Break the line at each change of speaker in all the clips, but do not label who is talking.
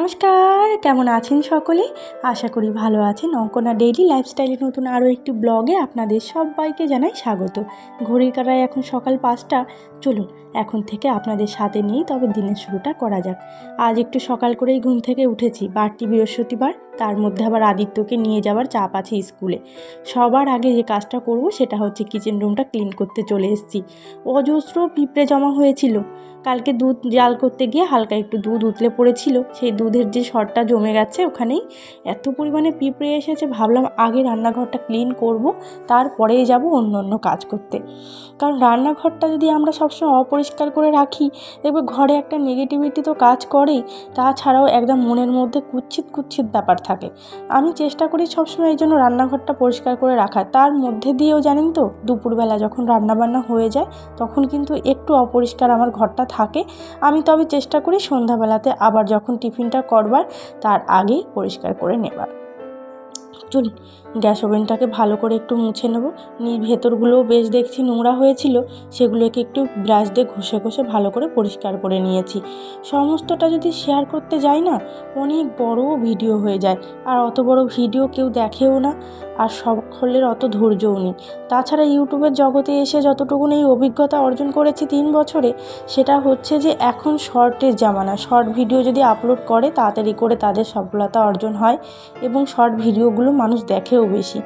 নমস্কার, কেমন আছেন সকলে? আশা করি ভালো আছেন। অঙ্কনা ডেইলি লাইফস্টাইলের নতুন আরও একটি ব্লগে আপনাদের সবাইকে জানাই স্বাগত। ঘড়ির কাটায় এখন সকাল পাঁচটা। চলুন, এখন থেকে আপনাদের সাথে নিয়েই তবে দিনের শুরুটা করা যাক। আজ একটু সকাল করেই ঘুম থেকে উঠেছি। বারটি বৃহস্পতিবার। তার মধ্যে আবার আদিত্যকে নিয়ে যাওয়ার চাপ আছে স্কুলে। সবার আগে যে কাজটা করব সেটা হচ্ছে কিচেন রুমটা ক্লিন করতে চলে এসেছি। অজস্র পিঁপড়ে জমা হয়েছিল। কালকে দুধ জাল করতে গিয়ে হালকা একটু দুধ উতলে পড়েছিল। সেই দুধের যে সরটা জমে গেছে ওখানেই এত পরিমাণে পিঁপড়ে এসেছে, ভাবলাম আগে রান্নাঘরটা ক্লিন করব, তারপরেই যাব অন্য অন্য কাজ করতে। কারণ রান্নাঘরটা যদি আমরা সবসময় অপরিষ্কার করে রাখি, দেখবে ঘরে একটা নেগেটিভিটি তো কাজ করেই। তাছাড়াও একদম মনের মধ্যে কুচ্ছিত কুচ্ছিত ব্যাপার থাকে। আমি চেষ্টা করি সবসময় এই জন্য রান্নাঘরটা পরিষ্কার করে রাখা তার মধ্যে দিয়েও জানেন তো, দুপুরবেলা যখন রান্নাবান্না হয়ে যায়, তখন কিন্তু একটু অপরিষ্কার আমার ঘরটা থাকে। আমি তবে চেষ্টা করি সন্ধ্যাবেলাতে আবার যখন টিফিনটা করবার, তার আগেই পরিষ্কার করে নেবার। চলুন, গ্যাস ওভেনটাকে ভালো করে একটু মুছে নেব। নি ভেতরগুলোও বেশ দেখছি নোংরা হয়েছিল, সেগুলোকে একটু ব্রাশ দিয়ে ঘষে ঘষে ভালো করে পরিষ্কার করে নিয়েছি। সমস্তটা যদি শেয়ার করতে যাই না, অনেক বড় ভিডিও হয়ে যায়। আর অত বড় ভিডিও কেউ দেখেও না। আর সকলের অত ধৈর্যও নেই। তাছাড়া ইউটিউবের জগতে এসে যতটুকুন এই অভিজ্ঞতা অর্জন করেছি তিন বছরে, সেটা হচ্ছে যে এখন শর্টের জামানা। শর্ট ভিডিও যদি আপলোড করে, তাড়াতাড়ি করে তাদের সফলতা অর্জন হয় এবং শর্ট ভিডিওগুলো মানুষ দেখেও বেশি।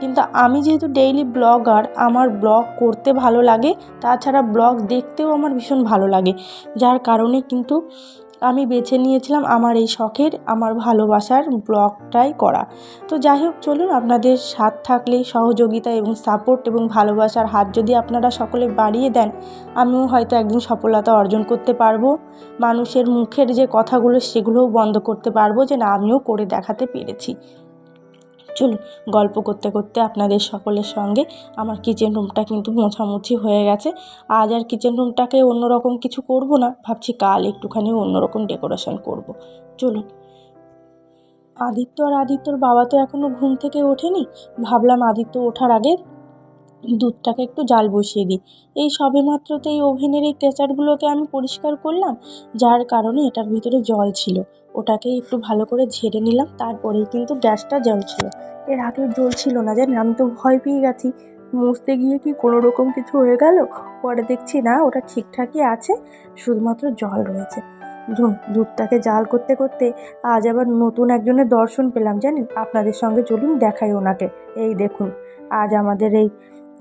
কিন্তু আমি যেহেতু ডেইলি ব্লগার আমার ব্লগ করতে ভালো লাগে, তাছাড়া ব্লগ দেখতেও আমার ভীষণ ভালো লাগে। যার কারণে কিন্তু আমি বেছে নিয়েছিলাম আমার এই শখের, আমার ভালোবাসার ব্লগটাই করা। তো যাই হোক, চলুন আপনাদের সাথ থাকলে, সহযোগিতা এবং সাপোর্ট এবং ভালোবাসার হাত যদি আপনারা সকলে বাড়িয়ে দেন, আমিও হয়তো একদিন সফলতা অর্জন করতে পারব। মানুষের মুখের যে কথাগুলো, সেগুলোও বন্ধ করতে পারব যে না, আমিও করে দেখাতে পেরেছি। চলুন গল্প করতে করতে আপনাদের সকলের সঙ্গে আমার কিচেন রুমটা কিন্তু মোছামুছি হয়ে গেছে। আজ আর কিচেন রুমটাকে অন্যরকম কিছু করব না, ভাবছি কাল একটুখানি অন্যরকম ডেকোরেশন করব। চলুন। আদিত্য আর আদিত্যর বাবা তো এখনও ঘুম থেকে ওঠেনি, ভাবলাম আদিত্য ওঠার আগে দুধটাকে একটু জাল বসিয়ে দিই। এই সবে মাত্র এই ওভেনের এই কেচারগুলোকে আমি পরিষ্কার করলাম, যার কারণে এটার ভিতরে জল ছিল। ওটাকে একটু ভালো করে ঝেড়ে নিলাম, তারপরেই কিন্তু গ্যাসটা জ্বলছিল। এর আগে জ্বলছিল না, জানেন, আমি তো ভয় পেয়ে গেছি। মুছতে গিয়ে কি কোনো রকম কিছু হয়ে গেল? পরে দেখছি না, ওটা ঠিকঠাকই আছে, শুধুমাত্র জল রয়েছে। ধুন দুধটাকে জাল করতে করতে আজ আবার নতুন একজনের দর্শন পেলাম, জানেন? আপনাদের সঙ্গে চলুন, দেখাই ওনাকে। এই দেখুন, আজ আমাদের এই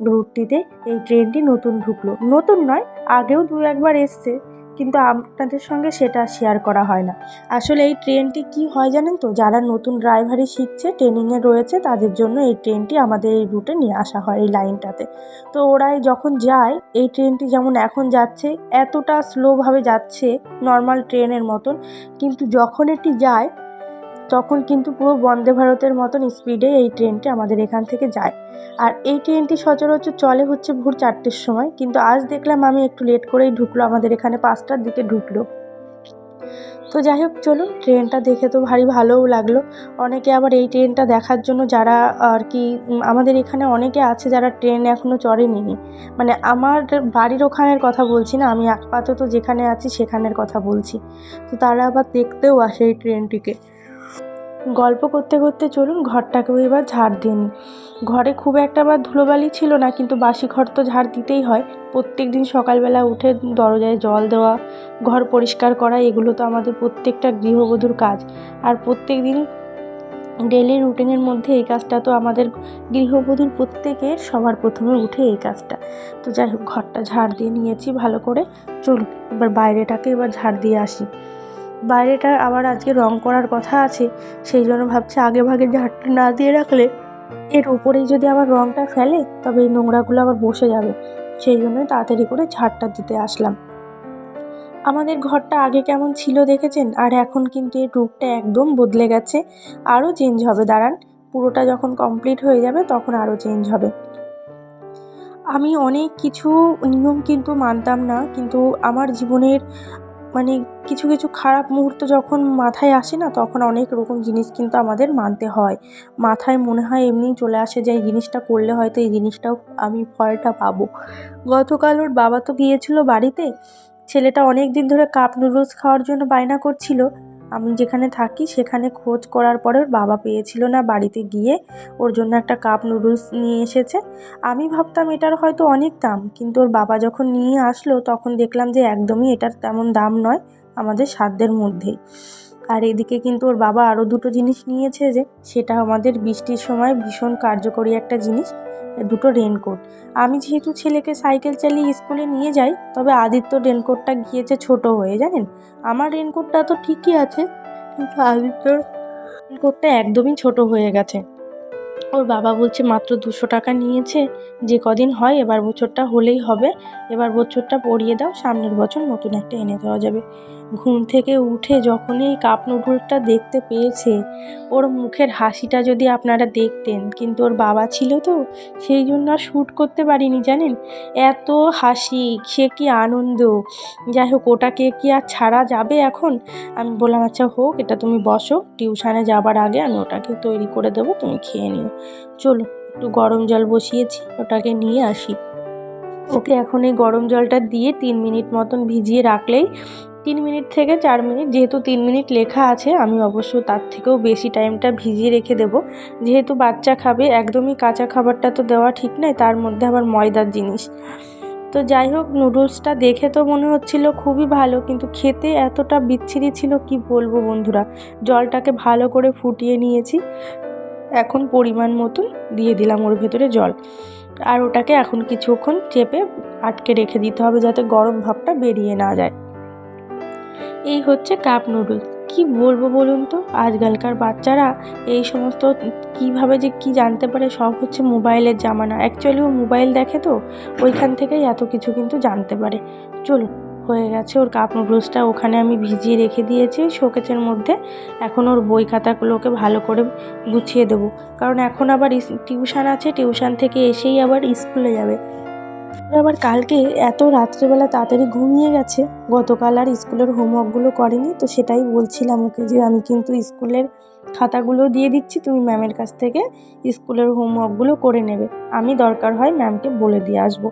রুটটিতে এই ট্রেনটি নতুন ঢুকলো। নতুন নয়, আগেও দু একবার এসছে। কিন্তু আপনাদের সঙ্গে সেটা শেয়ার করা হয় না। আসলে এই ট্রেনটি কি হয় জানেন তো? যারা নতুন ড্রাইভারি শিখছে ট্রেনিংয়ে রয়েছে, তাদের জন্য এই ট্রেনটি আমাদের এই রুটে নিয়ে আসা হয়, এই লাইনটাতে তো ওরাই যখন যায়, এই ট্রেনটি যেমন এখন যাচ্ছে, এতটা স্লোভাবে যাচ্ছে নর্মাল ট্রেনের মতন, কিন্তু যখন এটি যায় তখন কিন্তু পুরো বন্দে ভারতের মতন স্পিডে এই ট্রেনটি আমাদের এখান থেকে যায়। আর এই ট্রেনটি সচরাচর চলে হচ্ছে ভোর চারটের সময়, কিন্তু আজ দেখলাম আমি একটু লেট করেই ঢুকলো, আমাদের এখানে পাঁচটার দিকে ঢুকলো। তো যাই হোক, চলুন, ট্রেনটা দেখে তো ভারী ভালোও লাগল। অনেকে আবার এই ট্রেনটা দেখার জন্য যারা আর কি আমাদের এখানে অনেকে আছে যারা ট্রেন এখনও চড়েনি। মানে আমার বাড়ির ওখানের কথা বলছি না, আমি আপাতত যেখানে আছি সেখানের কথা বলছি। তো তারা আবার দেখতেও আসে এই ট্রেনটিকে। গল্প করতে করতে চলুন ঘরটাকেও এবার ঝাড় দিয়ে নিই। ঘরে খুব একটা আবার ধুলোবালি ছিল না, কিন্তু বাসি ঘর তো ঝাড় দিতেই হয়। প্রত্যেক দিন সকালবেলা উঠে দরজায় জল দেওয়া, ঘর পরিষ্কার করা, এগুলো তো আমাদের প্রত্যেকটা গৃহবধূর কাজ। আর প্রত্যেক দিন ডেলি রুটিনের মধ্যে এই কাজটা তো আমাদের গৃহবধূর প্রত্যেকের সবার প্রথমে উঠে এই কাজটা। তো যাই হোক, ঘরটা ঝাড় দিয়ে নিয়েছি ভালো করে। চলুন, এবার বাইরেটাকে এবার ঝাড় দিয়ে আসি। বাইরেটা আবার আজকে রং করার কথা আছে, সেই জন্য ভাবছি আগে ভাগে ঝাড়টা না দিয়ে রাখলে এর উপরেই যদি আবার রংটা ফেলে, তবে এই নোংরাগুলো আবার বসে যাবে। সেই জন্য তাড়াতাড়ি করে ঝাড়টা দিতে আসলাম। আমাদের ঘরটা আগে কেমন ছিল দেখেছেন? আর এখন কিন্তু এর রূপটা একদম বদলে গেছে। আরও চেঞ্জ হবে, দাঁড়ান। পুরোটা যখন কমপ্লিট হয়ে যাবে, তখন আরও চেঞ্জ হবে। আমি অনেক কিছু নিয়ম কিন্তু মানতাম না, কিন্তু আমার জীবনের মানে কিছু কিছু খারাপ মুহূর্ত যখন মাথায় আসে না, তখন অনেক রকম জিনিস কিন্তু আমাদের মানতে হয়। মাথায় মনে হয় এমনিই চলে আসে যে, এই জিনিসটা করলে হয়তো এই জিনিসটাও আমি ফলটা পাবো। গতকাল ওর বাবা তো গিয়েছিল বাড়িতে। ছেলেটা অনেক দিন ধরে কাপ নুডলস খাওয়ার জন্য বায়না করছিল। আমি যেখানে থাকি সেখানে খোঁজ করার পরে ওর বাবা পেয়েছিল না বাড়িতে গিয়ে। ওর জন্য একটা কাপ নুডলস নিয়ে এসেছে। আমি ভাবতাম এটার হয়তো অনেক দাম, কিন্তু ওর বাবা যখন নিয়ে আসলো তখন দেখলাম যে একদমই এটার তেমন দাম নয় আমাদের সাধ্যের মধ্যেই। আর এদিকে কিন্তু ওর বাবা আরও দুটো জিনিস নিয়েছে যে, সেটা আমাদের বৃষ্টির সময় ভীষণ কার্যকরী একটা জিনিস। দুটো রেনকোট আমি যেহেতু ছেলেকে সাইকেল চালিয়ে স্কুলে নিয়ে যাই, তবে আদিত্য রেনকোটটা গিয়েছে ছোট হয়ে, জানেন? আমার রেনকোটটা তো ঠিকই আছে, কিন্তু আদিত্যর রেনকোটটা একদমই ছোট হয়ে গেছে। ওর বাবা বলছে, মাত্র দুশো টাকা নিয়েছে যে কদিন হয়, এবার বছরটা হলেই হবে। এবার বছরটা পরিয়ে দাও, সামনের বছর নতুন একটা এনে দেওয়া যাবে। ঘুম থেকে উঠে যখনই কাপ নুডলসটা দেখতে পেয়েছে, ওর মুখের হাসিটা যদি আপনারা দেখতেন, কিন্তু ওর বাবা ছিল তো, সেই জন্য আর শ্যুট করতে পারিনি, জানেন? এত হাসি, সে কি আনন্দ। যাই হোক, ওটাকে কি আর ছাড়া যাবে এখন? আমি বললাম আচ্ছা হোক, এটা তুমি বসো। টিউশনে যাবার আগে আমি ওটাকে তৈরি করে দেবো, তুমি খেয়ে নিও। চলো একটু গরম জল বসিয়েছি, ওটাকে নিয়ে আসি। ওকে এখন এই গরম জলটা দিয়ে তিন মিনিট মতন ভিজিয়ে রাখলেই, তিন মিনিট থেকে চার মিনিট, যেহেতু তিন মিনিট লেখা আছে, আমি অবশ্য তার থেকেও বেশি টাইমটা ভিজিয়ে রেখে দেবো। যেহেতু বাচ্চা খাবে, একদমই কাঁচা খাবারটা তো দেওয়া ঠিক নয়, তার মধ্যে আবার ময়দার জিনিস। তো যাই হোক, নুডলসটা দেখে তো মনে হচ্ছিল খুবই ভালো, কিন্তু খেতে এতটা বিচ্ছিরি ছিল, কি বলব বন্ধুরা? জলটাকে ভালো করে ফুটিয়ে নিয়েছি। এখন পরিমাণ মতন দিয়ে দিলাম ওর ভেতরে জল। আর ওটাকে এখন কিছুক্ষণ চেপে আটকে রেখে দিতে হবে যাতে গরম ভাবটা বেরিয়ে না যায়। এই হচ্ছে কাপ নুডলস কি বলব বলুন তো? আজকালকার বাচ্চারা এই সমস্ত কীভাবে যে কি জানতে পারে সব হচ্ছে মোবাইলের জামানা। অ্যাকচুয়ালি ও মোবাইল দেখে তো, ওইখান থেকেই এত কিছু কিন্তু জানতে পারে। চলুন। হয়ে গেছে। ওর কাপ নুডলসটা ওখানে আমি ভিজিয়ে রেখে দিয়েছি শোকেসের মধ্যে। এখন ওর বই খাতাগুলোকে ভালো করে গুছিয়ে দেবো। কারণ এখন আবার টিউশন আছে, টিউশন থেকে এসেই আবার স্কুলে যাবে। আবার কালকে এত রাত্রেবেলা তাড়াতাড়ি ঘুমিয়ে গেছে। গতকাল আর স্কুলের হোমওয়ার্কগুলো করেনি, তো সেটাই বলছিলাম ওকে যে, আমি কিন্তু স্কুলের খাতাগুলো দিয়ে দিচ্ছি, তুমি ম্যামের কাছ থেকে স্কুলের হোমওয়ার্কগুলো করে নেবে। আমি দরকার হয় ম্যামকে বলে দিয়ে আসব।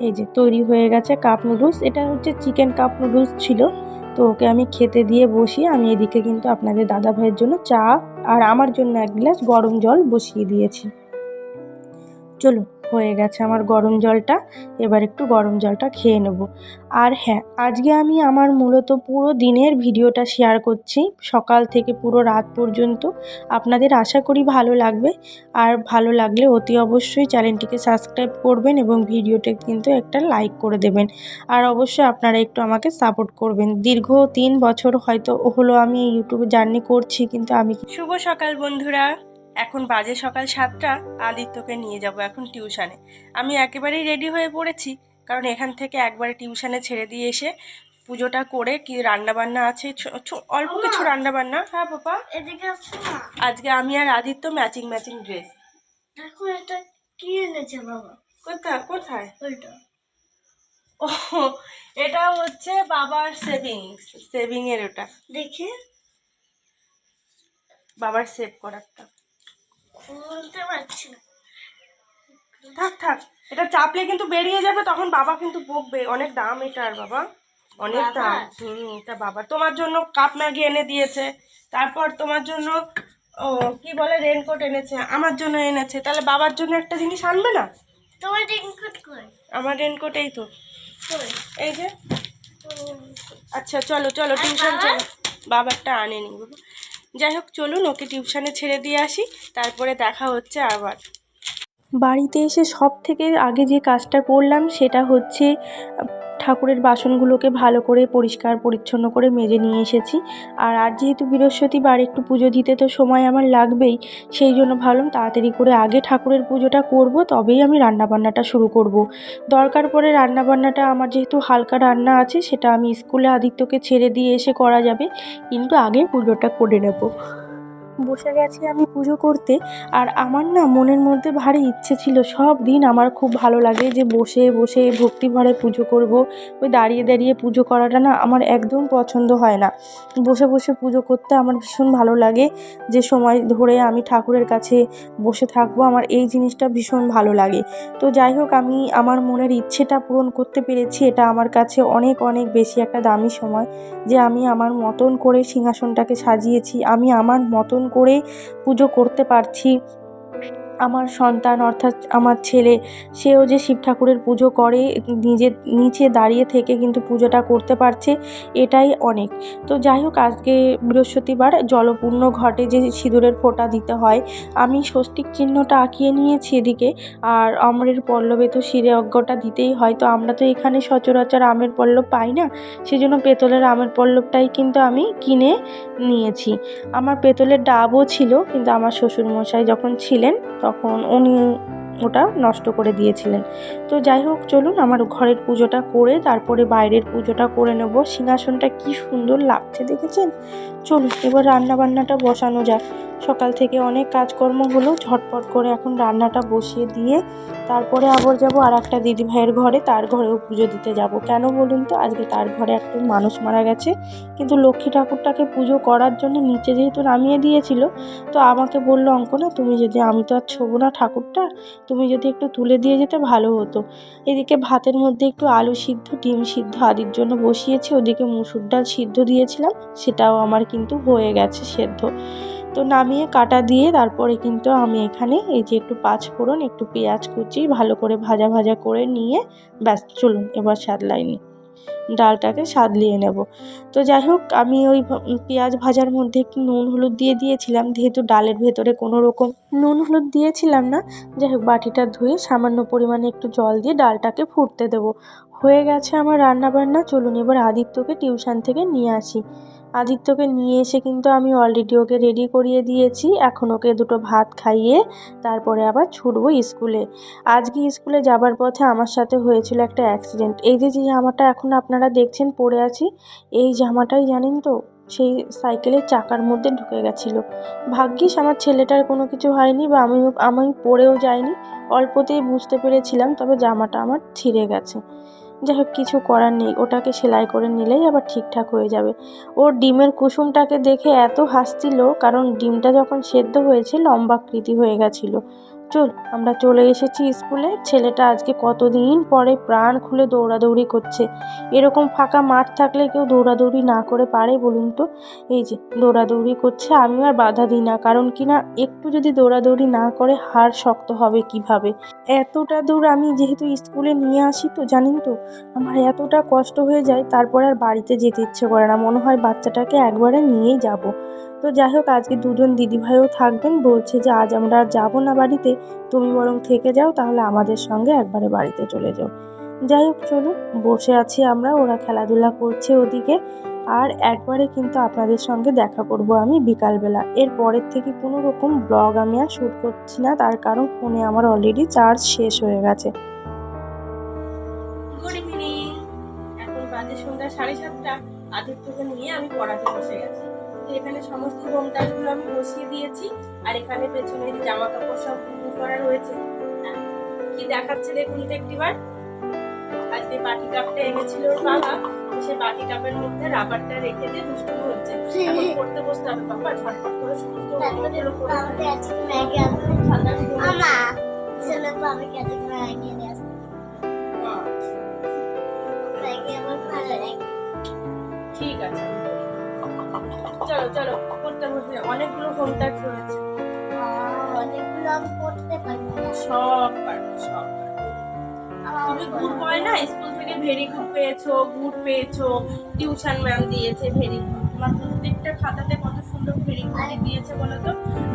এই যে তৈরি হয়ে গেছে কাপ নুডলস এটা হচ্ছে চিকেন কাপ নুডলস ছিল। তো ওকে আমি খেতে দিয়ে বসি আমি এদিকে কিন্তু আপনাদের দাদা ভাইয়ের জন্য চা আর আমার জন্য এক গ্লাস গরম জল বসিয়ে দিয়েছি। চলুন। হয়ে গেছে আমার গরম জলটা, এবার একটু গরম জলটা খেয়ে নেব। আর হ্যাঁ আজকে আমি আমার মূলত পুরো দিনের ভিডিওটা শেয়ার করছি, সকাল থেকে পুরো রাত পর্যন্ত। আপনাদের আশা করি ভালো লাগবে, আর ভালো লাগলে অতি অবশ্যই চ্যানেলটিকে সাবস্ক্রাইব করবেন এবং ভিডিওটা কিন্তু একটা লাইক করে দেবেন। আর অবশ্যই আপনারা একটু আমাকে সাপোর্ট করবেন। দীর্ঘ তিন বছর হয়তো হলো আমি ইউটিউবে জার্নি করছি, কিন্তু আমি শুভ সকাল বন্ধুরা। এখন বাজে সকাল সাতটা আদিত্যকে নিয়ে যাব এখন টিউশানে। আমি একেবারেই রেডি হয়ে পড়েছি কারণ এখান থেকে একবারে টিউশানে ছেড়ে দিয়ে এসে পুজোটা করে কি রান্না বান্না আছে অল্প কিছু রান্না বান্না হ্যাঁ পাপা
এদিকে
আজকে আমি আর আদিত্য ম্যাচিং ম্যাচিং ড্রেস
দেখো এটা কি এনেছে বাবা?
কোথায় কোথায়?
ওইটা।
ও এটা হচ্ছে বাবার সেভিংস সেভিং এর ওটা।
দেখি।
বাবার সেভ করারটা।
খুলতে পারছি না।
থাক থাক। এটা চাপলে কিন্তু বেরিয়ে যাবে তখন বাবা কিন্তু বকবে। অনেক দাম এটার বাবা। অনেক দাম। হুম এটা বাবা। তোমার জন্য কাপ ম্যাগি এনে দিয়েছে। তারপর তোমার জন্য ও কি বলে রেনকোট এনেছে। আমার জন্য এনেছে। তাহলে বাবার জন্য একটা জিনিস আনবে না?
তোমার রেনকোট কই?
আমার রেনকোট এই তো। এই যে। আচ্ছা চলো চলো টিউশন? চলো। বাবারটা আনেনি। বাবা যাই হোক, চলুন ওকে টিউশানে ছেড়ে দিয়ে আসি, তারপরে দেখা হচ্ছে আবার। বাড়িতে এসে সব থেকে আগে যে কাজটা করলাম সেটা হচ্ছে ঠাকুরের বাসনগুলোকে ভালো করে পরিষ্কার, পরিচ্ছন্ন করে মেজে নিয়ে এসেছি। আর আজ যেহেতু বৃহস্পতিবার, একটু পুজো দিতে তো সময় আমার লাগবেই, সেই জন্য ভাবলাম তাড়াতাড়ি করে আগে ঠাকুরের পুজোটা করব, তবেই আমি রান্নাবান্নাটা শুরু করব। দরকার পড়ে রান্নাবান্নাটা, আমার যেহেতু হালকা রান্না আছে, সেটা আমি স্কুলে আদিত্যকে ছেড়ে দিয়ে এসে করা যাবে, কিন্তু আগে পুজোটা করে নেব। বসে গেছি আমি পুজো করতে, আর আমার না মনের মধ্যে ভারী ইচ্ছে ছিল। সব দিন আমার খুব ভালো লাগে যে বসে বসে ভক্তি ভরে পুজো করব। ওই দাঁড়িয়ে দাঁড়িয়ে পুজো করাটা না আমার একদম পছন্দ হয় না। বসে বসে পুজো করতে আমার ভীষণ ভালো লাগে যে সময় ধরে আমি ঠাকুরের কাছে বসে থাকব। আমার এই জিনিসটা ভীষণ ভালো লাগে। তো যাই হোক, আমি আমার মনের ইচ্ছেটা পূরণ করতে পেরেছি। এটা আমার কাছে অনেক অনেক বেশি একটা দামি সময় যে আমি আমার মতন করে সিংহাসনটাকে সাজিয়েছি। আমি আমার মতন করে পুজো করতে পারছি। আমার সন্তান অর্থাৎ আমার ছেলে, সেও যে শিব ঠাকুরের পুজো করে নিজের নিচে দাঁড়িয়ে থেকে কিন্তু পুজোটা করতে পারছে, এটাই অনেক। তো যাই হোক, আজকে বৃহস্পতিবার জলপূর্ণ ঘটে যে সিঁদুরের ফোঁটা দিতে হয়, আমি স্বস্তিক চিহ্নটা আঁকিয়ে নিয়েছি এদিকে, আর আমের পল্লবে তো শিরে অজ্ঞটা দিতেই হয়, তো আমরা তো এখানে সচরাচর আমের পল্লব পাই না, সেজন্য পেতলের আমের পল্লবটাই কিন্তু আমি কিনে নিয়েছি। আমার পেতলের ডাবও ছিল, কিন্তু আমার শ্বশুরমশাই যখন ছিলেন, তখন উনি ওটা নষ্ট করে দিয়েছিলেন। তো যাই হোক, চলুন আমার ঘরের পুজোটা করে তারপরে বাইরের পুজোটা করে নেব। সিংহাসনটা কি সুন্দর লাগছে দেখেছেন? চলুন, এবার রান্না বান্নাটা বসানো যাক। সকাল থেকে অনেক কাজকর্ম হলো, ঝটপট করে এখন রান্নাটা বসিয়ে দিয়ে তারপরে আবার যাব আর একটা দিদি ভাইয়ের ঘরে, তার ঘরেও পুজো দিতে যাব। কেন বলুন তো, আজকে তার ঘরে একটা মানুষ মারা গেছে। কিন্তু লক্ষ্মী ঠাকুরটাকে পুজো করার জন্য নিচে যেহেতু নামিয়ে দিয়েছিল, তো আমাকে বলল, অঙ্কনা, তুমি যদি আমি তো আর ছোবো না ঠাকুরটা তুমি যদি একটু তুলে দিয়ে যেতে ভালো হতো। এদিকে ভাতের মধ্যে একটু আলু সিদ্ধ, ডিম সিদ্ধ আদির জন্য বসিয়েছি, ওদিকে মুসুর ডাল সিদ্ধ দিয়েছিলাম, সেটাও আমার কিন্তু হয়ে গেছে সেদ্ধ। তো নামিয়ে কাটা দিয়ে তারপরে কিন্তু আমি এখানে এই যে একটু পাঁচ ফোড়ন, একটু পেঁয়াজ কুচি ভালো করে ভাজা ভাজা করে নিয়ে, ব্যাস চলুন এবার স্বাদ নিই ডালটাকে সাদলিয়ে নেব। তো যাই হোক, আমি ওই পেঁয়াজ ভাজার মধ্যে একটু নুন হলুদ দিয়ে দিয়েছিলাম। যেহেতু ডালের ভেতরে কোনো রকম নুন হলুদ দিয়েছিলাম না, যাই হোক, বাটিটা ধুয়ে সামান্য পরিমাণে একটু জল দিয়ে ডালটাকে ফুটতে দেবো। হয়ে গেছে আমার রান্না বান্না চলুন এবার আদিত্যকে টিউশন থেকে নিয়ে আসি। আদিত্যকে নিয়ে এসে কিন্তু আমি অলরেডি ওকে রেডি করিয়ে দিয়েছি। এখন ওকে দুটো ভাত খাইয়ে তারপরে আবার ছুটবো স্কুলে। আজকে স্কুলে যাবার পথে আমার সাথে হয়েছিল একটা অ্যাক্সিডেন্ট এই যে যে জামাটা এখন আপনারা দেখছেন, পরে আছি, এই জামাটাই জানেন তো, সেই সাইকেলের চাকার মধ্যে ঢুকে গেছিল। ভাগ্যিস আমার ছেলেটার কোনো কিছু হয়নি বা আমি আমি পড়েও যাইনি। অল্পতেই বুঝতে পেরেছিলাম, তবে জামাটা আমার ছিঁড়ে গেছে। যাই হোক কিছু করার নেই। ওটাকে সেলাই করে নিলেই আবার ঠিকঠাক হয়ে যাবে। ওর ডিমের কুসুমটাকে দেখে এত হাসছিল, কারণ ডিমটা যখন সেদ্ধ হয়েছে লম্বাকৃতি হয়ে গেছিল। চল, আমরা চলে এসেছি স্কুলে। ছেলেটা আজকে কতদিন পরে প্রাণ খুলে দৌড়াদৌড়ি করছে। এরকম ফাঁকা মাঠ থাকলে কেউ দৌড়াদৌড়ি না করে পারে বলুন তো? এই যে, দৌড়াদৌড়ি করছে আমি আর বাধা দিই না। কারণ কি না, একটু যদি দৌড়াদৌড়ি না করে, হাড় শক্ত হবে কীভাবে? এতটা দূর আমি যেহেতু স্কুলে নিয়ে আসি তো, জানেন তো, আমার এতটা কষ্ট হয়ে যায়, তারপর আর বাড়িতে যেতে ইচ্ছে করে না। মনে হয় বাচ্চাটাকে একবারে নিয়েই যাব। তো যাই হোক, আজকে দুজন দিদিভাইও থাকবেন। বলছে যে, আজ আমরা যাব না বাড়িতে। তুমি বরং থেকে যাও, তাহলে আমাদের সঙ্গে একবারে বাড়িতে চলে যাও। যাই হোক, চলুন, বসে আছি আমরা। ওরা খেলাধুলা করছে ওদিকে। আর একবারে কিন্তু আপনাদের সঙ্গে দেখা করব আমি বিকালবেলা। এর পরের থেকে কোনো রকম ব্লগ আমি আর শ্যুট করছি না। তার কারণ ফোনে আমার অলরেডি চার্জ শেষ হয়ে গেছে।
সন্ধ্যা সাড়ে সাতটা। আদিত্যকে নিয়ে আমি পড়াতে বসে গেছি। তো এখানে সমস্ত হোমটাগুলো আমি বসিয়ে দিয়েছি। আর এখানে পেছনে জামা কাপড় সব করা রয়েছে। হ্যাঁ, কি দেখাচ্ছে দেখুন তো একটিবার আজকে বাটি কাপটা এনেছিল ওর বাবা। সেই বাটি কাপের মধ্যে রাবারটা রেখে দিয়ে দুষ্টুমি হচ্ছে। এখন পড়তে বসতে হবে বাবা ঝটপট করে সমস্ত হোমওয়ার্কগুলো করে
ম্যাগি
ঠান্ডা ঘুম
আমা বাবাকে ম্যাগি আমার ভালো লাগে।
ঠিক আছে। চলো চলো পড়তে বসে অনেকগুলো হোম টাস্ক রয়েছে।
অনেকগুলো আমি পড়তে পারি
সব পারবে সব তুমি গুড বয় না? স্কুল থেকে ভেরি গুড পেয়েছ গুড পেয়েছ। টিউশন ম্যাম দিয়েছে ভেরি গুড তোমার প্রত্যেকটা খাতাতে কত সুন্দর ভেরি গুড দিয়েছে বলো তো?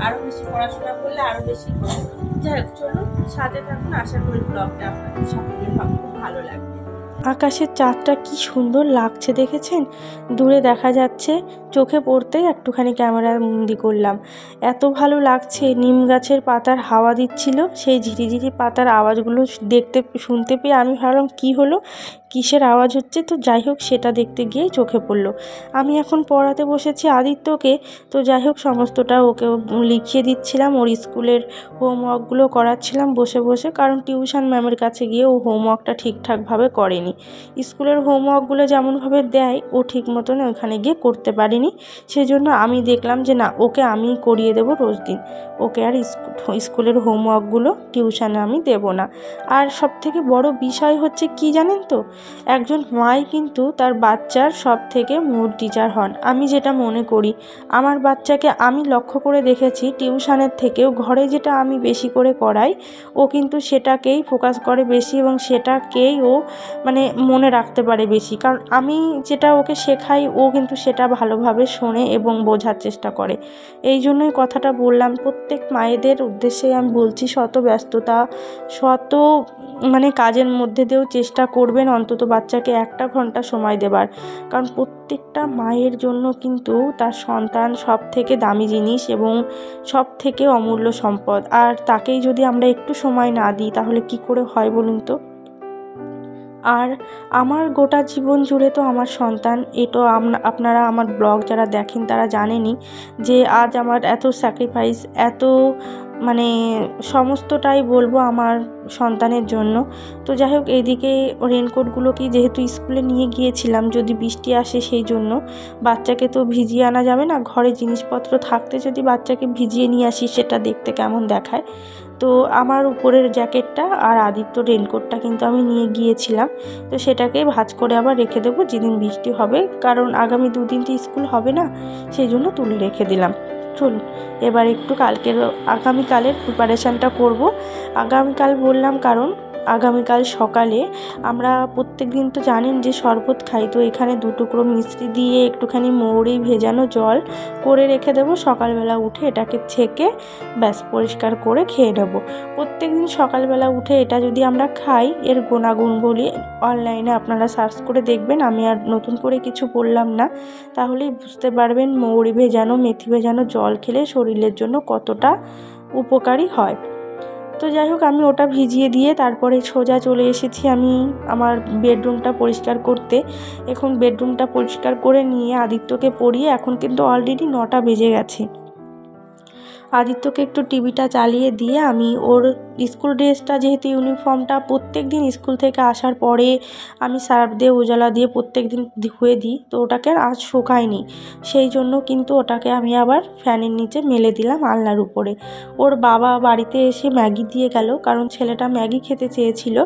আরও বেশি পড়াশোনা করলে আরও বেশি। যাই হোক চলুন সাথে থাকুন। আশা করি ব্লগটা আপনাদের সকলের খুব ভালো লাগবে।
আকাশের চাঁদটা কি সুন্দর লাগছে দেখেছেন? দূরে দেখা যাচ্ছে, চোখে পড়তে একটুখানি ক্যামেরার বন্দি করলাম। এত ভালো লাগছে, নিম গাছের পাতার হাওয়া দিচ্ছিল, সেই ঝিরিঝিরি পাতার আওয়াজগুলো দেখতে, শুনতে পেয়ে আমি ভাবলাম, কি হলো? কিসের আওয়াজ হচ্ছে? তো যাই হোক, সেটা দেখতে গিয়েই চোখে পড়ল। আমি এখন পড়াতে বসেছি আদিত্যকে। তো যাই হোক, সমস্তটা ওকে লিখিয়ে দিচ্ছিলাম। ওর স্কুলের হোমওয়ার্কগুলো করাচ্ছিলাম বসে বসে। কারণ টিউশন ম্যামের কাছে গিয়ে ও হোমওয়ার্কটা ঠিকঠাকভাবে করেনি। স্কুলের হোমওয়ার্কগুলো যেমনভাবে দেয়, ও ঠিক মতন ওখানে গিয়ে করতে পারেনি। সেই জন্য আমি দেখলাম যে, না, ওকে আমিই করিয়ে দেবো রোজ দিন। ওকে আর স্কুলের হোমওয়ার্কগুলো টিউশানে আমি দেবো না। আর সবথেকে বড় বিষয় হচ্ছে কি জানেন তো? একজন মাই কিন্তু তার বাচ্চার সব থেকে মূল টিচার হন। আমি যেটা মনে করি, আমার বাচ্চাকে আমি লক্ষ্য করে দেখেছি, টিউশনের থেকেও ঘরে যেটা আমি বেশি করে করাই ও কিন্তু সেটাকেই ফোকাস করে বেশি এবং সেটাকেই ও মানে মনে রাখতে পারে বেশি। কারণ আমি যেটা ওকে শেখাই, ও কিন্তু সেটা ভালোভাবে শোনে এবং বোঝার চেষ্টা করে। এই জন্যই কথাটা বললাম, প্রত্যেক মায়েদের উদ্দেশ্যেই আমি বলছি, শত ব্যস্ততা, শত মানে কাজের মধ্যে দিয়েও চেষ্টা করবেন অন্তত বাচ্চাকে একটা ঘণ্টা সময় দেবার। কারণ প্রত্যেকটা মায়ের জন্য কিন্তু তার সন্তান সব থেকে দামি জিনিস এবং সব থেকে অমূল্য সম্পদ। আর তাকেই যদি আমরা একটু সময় না দিই, তাহলে কি করে হয় বলুন তো? আর আমার গোটা জীবন জুড়ে তো আমার সন্তান এ তো আমনা- আপনারা আমার ব্লগ যারা দেখেন তারা জানেনই যে আজ আমার এত স্যাক্রিফাইস এত মানে সমস্তটাই বলব আমার সন্তানের জন্য। তো যাই হোক এইদিকে রেনকোটগুলোকে যেহেতু স্কুলে নিয়ে গিয়েছিলাম, যদি বৃষ্টি আসে সেই জন্য। বাচ্চাকে তো ভিজিয়ে আনা যাবে না, ঘরে জিনিসপত্র থাকতে যদি বাচ্চাকে ভিজিয়ে নিয়ে আসি, সেটা দেখতে কেমন দেখায়। তো আমার উপরের জ্যাকেটটা আর আদিত্য রেনকোটটা কিন্তু আমি নিয়ে গিয়েছিলাম। তো সেটাকে ভাঁজ করে আবার রেখে দেবো, যেদিন বৃষ্টি হবে। কারণ আগামী দুদিন তো স্কুল হবে না, সেই জন্য তুলে রেখে দিলাম। চলুন এবার একটু কালকের আগামীকালের প্রিপারেশানটা করব। আগামীকাল বললাম কারণ আগামীকাল সকালে। আমরা প্রত্যেক দিন তো জানেন যে শরবত খাই, তো এখানে দু টুকরো মিষ্টি দিয়ে একটুখানি মৌরি ভেজানো জল করে রেখে দেবো। সকালবেলা উঠে এটাকে ছেঁকে ব্যাস পরিষ্কার করে খেয়ে নেব। প্রত্যেক দিন সকালবেলা উঠে এটা যদি আমরা খাই, এর গুণাগুণ বলি, অনলাইনে আপনারা সার্চ করে দেখবেন। আমি আর নতুন করে কিছু বললাম না। তাহলেই বুঝতে পারবেন মৌরি ভেজানো, মেথি ভেজানো জল খেলে শরীরের জন্য কতটা উপকারী হয়। তো যাই হোক, আমি ওটা ভিজিয়ে দিয়ে তারপরে সোজা চলে এসেছি আমি আমার বেডরুমটা পরিষ্কার করতে। এখন বেডরুমটা পরিষ্কার করে নিয়ে আদিত্যকে পড়িয়ে এখন কিন্তু অলরেডি নটা বেজে গেছে। আদিত্যকে একটু টিভিটা চালিয়ে দিয়ে আমি ওর স্কুল ড্রেসটা যেহেতু ইউনিফর্মটা প্রত্যেক দিন স্কুল থেকে আসার পরে আমি সার্ফ দিয়ে উজালা দিয়ে প্রত্যেক দিন ধুয়ে দিই, তো ওটাকে আজ শুকায়নি। সেই জন্য কিন্তু ওটাকে আমি আবার ফ্যানের নিচে মেলে দিলাম আলনার উপরে। ওর বাবা বাড়িতে এসে ম্যাগি দিয়ে গেল, কারণ ছেলেটা ম্যাগি খেতে চেয়েছিল,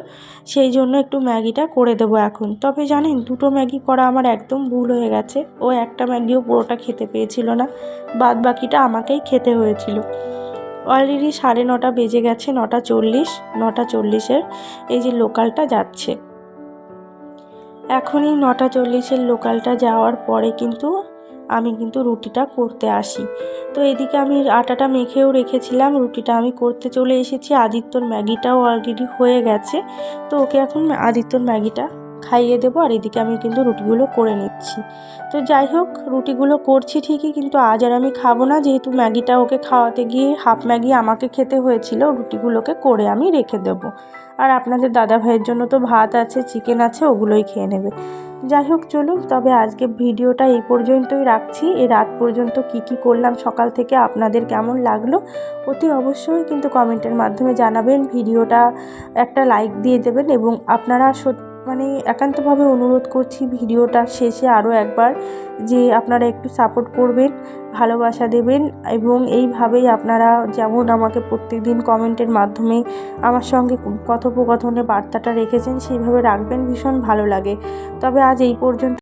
সেই জন্য একটু ম্যাগিটা করে দেবো এখন। তবে জানেন, দুটো ম্যাগি করা আমার একদম ভুল হয়ে গেছে। ও একটা ম্যাগিও পুরোটা খেতে পেয়েছিল না বাদ বাকিটা আমাকেই খেতে হয়েছিল। অলরেডি সাড়ে নটা বেজে গেছে, নটা চল্লিশ, নটা চল্লিশের এই যে লোকালটা যাচ্ছে। এখনই নটা চল্লিশের লোকালটা যাওয়ার পরে কিন্তু আমি কিন্তু রুটিটা করতে আসি। তো এদিকে আমি আটাটা মেখেও রেখেছিলাম, রুটিটা আমি করতে চলে এসেছি। আদিত্যর ম্যাগিটাও অলরেডি হয়ে গেছে। তো ওকে এখন আদিত্যর ম্যাগিটা খাইয়ে দেবো আর এদিকে আমি কিন্তু রুটিগুলো করে নিচ্ছি। তো যাই হোক, রুটিগুলো করছি ঠিকই কিন্তু আজ আর আমি খাব না। যেহেতু ম্যাগিটা ওকে খাওয়াতে গিয়ে হাফ ম্যাগি আমাকে খেতে হয়েছিল, রুটিগুলোকে করে আমি রেখে দেবো। আর আপনাদের দাদা ভাইয়ের জন্য তো ভাত আছে, চিকেন আছে, ওগুলোই খেয়ে নেবে। যাই হোক, চলুন, তবে আজকে ভিডিওটা এই পর্যন্তই রাখছি। এ রাত পর্যন্ত কি কি করলাম, সকাল থেকে আপনাদের কেমন লাগল, অতি অবশ্যই কিন্তু কমেন্টের মাধ্যমে জানাবেন। ভিডিওটা একটা লাইক দিয়ে দেবেন এবং আপনারা সত্যি মানে একান্তভাবে অনুরোধ করছি ভিডিওটা শেষে আরও একবার যে আপনারা একটু সাপোর্ট করবেন, ভালোবাসা দেবেন এবং এইভাবেই আপনারা যেমন আমাকে প্রত্যেকদিন কমেন্টের মাধ্যমে আমার সঙ্গে কথোপকথনে বার্তাটা রেখেছেন, সেইভাবে রাখবেন, ভীষণ ভালো লাগে। তবে আজ এই পর্যন্ত